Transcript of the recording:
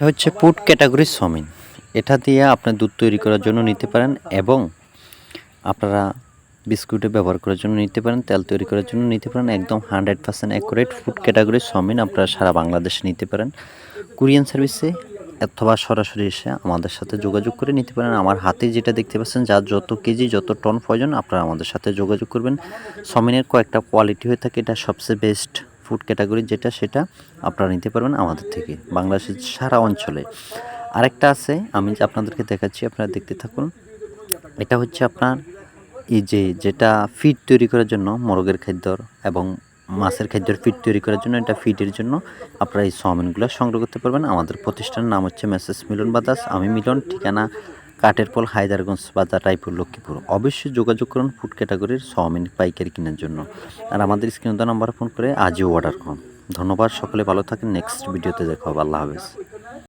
এটা হচ্ছে food category সমিন। এটা দিয়ে আপনার দুধ তৈরি করার জন্য নিতে পারেন এবং আপনারা বিস্কুটে ব্যবহার করার জন্য নিতে পারেন, তেল তৈরি করার জন্য নিতে পারেন। একদম hundred percent accurate food category সমিন আপনারা সারা বাংলাদেশে নিতে পারেন। কুরিয়ান সার্ভিসে অথবা সরাসরি এসে আমাদের সাথে যোগাযোগ করে নিতে পারেন। আমার হাতে যেটা দেখতে পাচ্ছেন, যার যত কেজি, যত টন প্রয়োজন, আপনারা আমাদের সাথে যোগাযোগ করবেন। সমিনের কয়েকটা কোয়ালিটি হয়ে থাকে, এটা সবচেয়ে বেস্ট ফুড ক্যাটাগরি যেটা সেটা আপনারা নিতে পারবেন আমাদের থেকে, বাংলাদেশের সারা অঞ্চলে। আরেকটা আছে, আমি আপনাদেরকে দেখাচ্ছি, আপনারা দেখতে থাকুন। এটা হচ্ছে আপনার এই যে, যেটা ফিড তৈরি করার জন্য, মোরগের খাদ্যর এবং মাছের খাদ্যের ফিড তৈরি করার জন্য, এটা ফিডের জন্য আপনারা এই চাউমিনগুলো সংগ্রহ করতে পারবেন। আমাদের প্রতিষ্ঠানের নাম হচ্ছে মেসেস মিলন বাদাস আমি মিলন, ঠিকানা কাঠেরপোল হায়দারগঞ্জ বাজার, রায়পুর, লক্ষ্মীপুর। অবশ্যই যোগাযোগ করুন ফুড ক্যাটাগরির চাউমিন, পাইকারি কেনার জন্য। আর আমাদের স্ক্রিন নাম্বার ফোন করে আজও অর্ডার করুন। ধন্যবাদ, সকলে ভালো থাকেন। নেক্সট ভিডিওতে দেখা আল্লাহ হাফেজ।